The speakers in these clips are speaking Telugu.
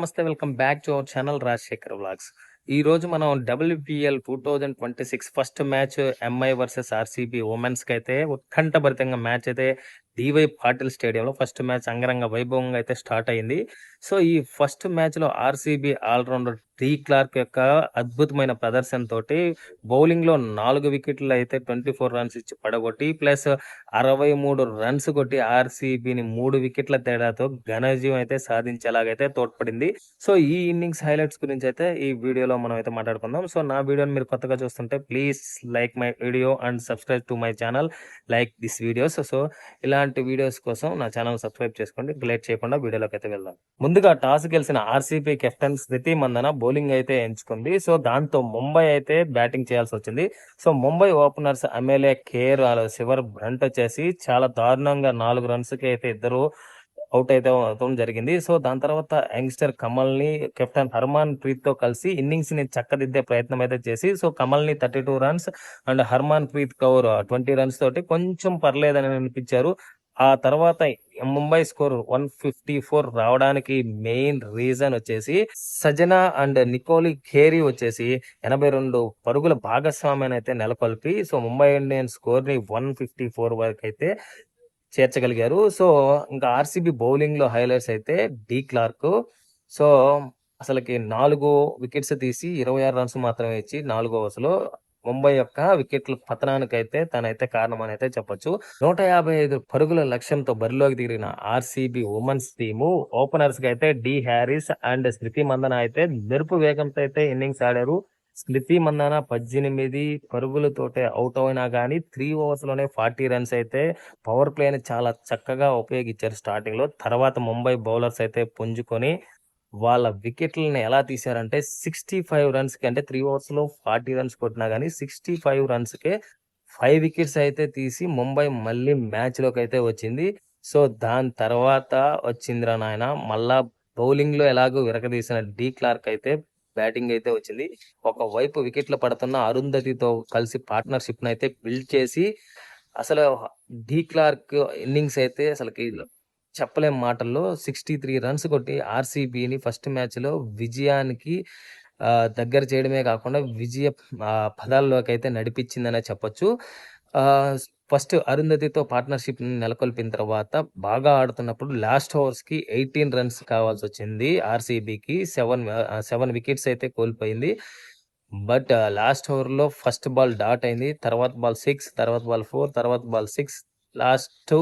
నమస్తే welcome back to our channel Rajasekhar vlogs. ఈ రోజు మనం WPL two thousand twenty six first match MI versus RCB ఉమెన్స్కి అయితే ఉత్కంఠభరితంగా మ్యాచ్ అయితే డివై పాటిల్ స్టేడియంలో ఫస్ట్ మ్యాచ్ అంగరంగ వైభవంగా అయితే స్టార్ట్ అయింది. సో ఈ ఫస్ట్ మ్యాచ్లో ఆర్సీబీ ఆల్రౌండర్ టీ క్లార్క్ యొక్క అద్భుతమైన ప్రదర్శన తోటి నాలుగు వికెట్లు అయితే ట్వంటీ ఫోర్ రన్స్ ఇచ్చి పడగొట్టి ప్లస్ అరవై మూడు రన్స్ కొట్టి ఆర్సీబీని మూడు వికెట్ల తేడాతో ఘనజీవం అయితే సాధించేలాగైతే తోడ్పడింది. సో ఈ ఇన్నింగ్స్ హైలైట్స్ గురించి అయితే ఈ వీడియోలో మనం అయితే మాట్లాడుకుందాం. సో నా వీడియోని మీరు కొత్తగా చూస్తుంటే please like my video and subscribe to my channel like this videos so ఇలా ఇలాంటి వీడియోస్ కోసం నా ఛానల్ సబ్స్క్రైబ్ చేసుకోండి. గ్లేట్ చేయకుండా వీడియోలోకి అయితే వెళ్దాం. ముందుగా టాస్ గెలిచిన RCB captain Smriti Mandhana bowling అయితే ఎంచుకుంది. సో దాంతో ముంబై అయితే బ్యాటింగ్ చేయాల్సి వచ్చింది. So Mumbai openers Amelia Kerr Sciver Brunt వచ్చేసి చాలా దారుణంగా నాలుగు రన్స్కి అయితే ఇద్దరు అవుట్ అయితే అవడం జరిగింది. సో దాని తర్వాత యంగ్స్టర్ కమల్ని కెప్టెన్ హర్మాన్ ప్రీత్తో కలిసి ఇన్నింగ్స్ని చక్కదిద్దే ప్రయత్నం అయితే చేసి so Kamalini thirty two runs and Harmanpreet Kaur twenty runs తోటి కొంచెం పర్లేదని అనిపించారు. ఆ తర్వాత Mumbai score one fifty four రావడానికి మెయిన్ రీజన్ వచ్చేసి సజనా అండ్ నికోలి ఖేరీ వచ్చేసి ఎనభై రెండు పరుగుల భాగస్వామ్యాన్ని అయితే నెలకొల్పి సో ముంబై ఇండియన్స్ స్కోర్ని వన్ ఫిఫ్టీ ఫోర్ వరకు అయితే చేర్చగలిగారు. సో ఇంకా ఆర్సీబీ బౌలింగ్లో హైలైట్స్ అయితే డి క్లార్క్. సో అసలుకి నాలుగు వికెట్స్ తీసి ఇరవై ఆరు రన్స్ మాత్రమే ఇచ్చి నాలుగో ఓవర్స్లో ముంబై యొక్క వికెట్ల పతనానికి అయితే తనైతే కారణం అని అయితే చెప్పొచ్చు. నూట యాభై ఐదు పరుగుల లక్ష్యంతో బరిలోకి దిగిన ఆర్సీబీ ఉమెన్స్ టీము ఓపెనర్స్కి అయితే D Harris and Smriti Mandhana అయితే మెరుపు వేగంతో అయితే ఇన్నింగ్స్ ఆడారు. స్మృతి మందాన పద్దెనిమిది పరుగులతోటే అవుట్ అయినా కానీ త్రీ ఓవర్స్లోనే ఫార్టీ రన్స్ అయితే పవర్ ప్లేని చాలా చక్కగా ఉపయోగించారు స్టార్టింగ్లో. తర్వాత ముంబై బౌలర్స్ అయితే పుంజుకొని వాళ్ళ వికెట్లను ఎలా తీశారంటే సిక్స్టీ ఫైవ్ రన్స్కి అంటే త్రీ ఓవర్స్లో ఫార్టీ రన్స్ కొట్టినా కానీ సిక్స్టీ ఫైవ్ రన్స్ కే ఫైవ్ వికెట్స్ అయితే తీసి ముంబై మళ్ళీ మ్యాచ్లోకి అయితే వచ్చింది. సో దాని తర్వాత వచ్చిందిరా నాయన మళ్ళా బౌలింగ్లో ఎలాగో విరగదీసిన డీ క్లార్క్ అయితే బ్యాటింగ్ అయితే వచ్చింది. ఒకవైపు వికెట్లు పడుతున్న అరుంధతితో కలిసి పార్ట్నర్షిప్ అయితే బిల్డ్ చేసి అసలు డి క్లార్క్ ఇన్నింగ్స్ అయితే అసలు చెప్పలేం మాటల్లో సిక్స్టీ త్రీ రన్స్ కొట్టి ఆర్సీబీని ఫస్ట్ మ్యాచ్లో విజయానికి దగ్గర చేయడమే కాకుండా విజయ పదాల్లోకి అయితే నడిపించిందనే చెప్పొచ్చు. ఫస్ట్ అరుంధతితో పార్ట్నర్షిప్ నెలకొల్పిన తర్వాత బాగా ఆడుతున్నప్పుడు లాస్ట్ ఓవర్స్కి ఎయిటీన్ రన్స్ కావాల్సి వచ్చింది ఆర్సీబీకి. సెవెన్ సెవెన్ వికెట్స్ అయితే కోల్పోయింది. బట్ లాస్ట్ ఓవర్లో ఫస్ట్ బాల్ డాట్ అయింది. తర్వాత బాల్ సిక్స్ తర్వాత బాల్ ఫోర్ తర్వాత బాల్ సిక్స్. లాస్ట్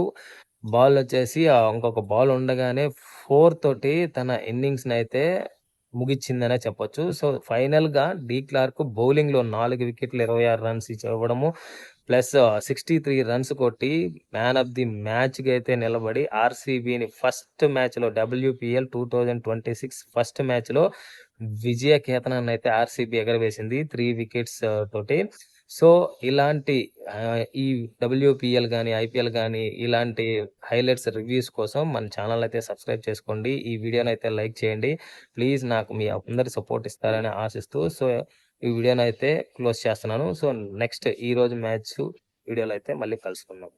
బాల్ వచ్చేసి ఇంకొక బాల్ ఉండగానే ఫోర్ తోటి తన ఇన్నింగ్స్ని అయితే ముగిచ్చిందనే చెప్పొచ్చు. సో ఫైనల్గా డీ క్లార్క్ బౌలింగ్లో నాలుగు వికెట్లు ఇరవై ఆరు రన్స్ ఇవ్వడము ప్లస్ సిక్స్టీ త్రీ రన్స్ కొట్టి మ్యాన్ ఆఫ్ ది మ్యాచ్కి అయితే నిలబడి ఆర్సీబీని ఫస్ట్ మ్యాచ్లో WPL WPL two thousand twenty six first మ్యాచ్లో విజయ కేతనాన్ని అయితే ఆర్సీబీ ఎగరవేసింది త్రీ వికెట్స్ తోటి. సో ఇలాంటి ఈ డబ్ల్యూపిఎల్ కానీ ఐపీఎల్ కానీ ఇలాంటి హైలైట్స్ రివ్యూస్ కోసం మన ఛానల్ అయితే సబ్స్క్రైబ్ చేసుకోండి. ఈ వీడియోని అయితే లైక్ చేయండి. ప్లీజ్ నాకు మీ అందరి సపోర్ట్ ఇస్తారని ఆశిస్తూ సో ఈ వీడియోని అయితే క్లోజ్ చేస్తున్నాను. సో నెక్స్ట్ ఈ రోజు మ్యాచ్ వీడియోలో అయితే మళ్ళీ కలుసుకుందాం.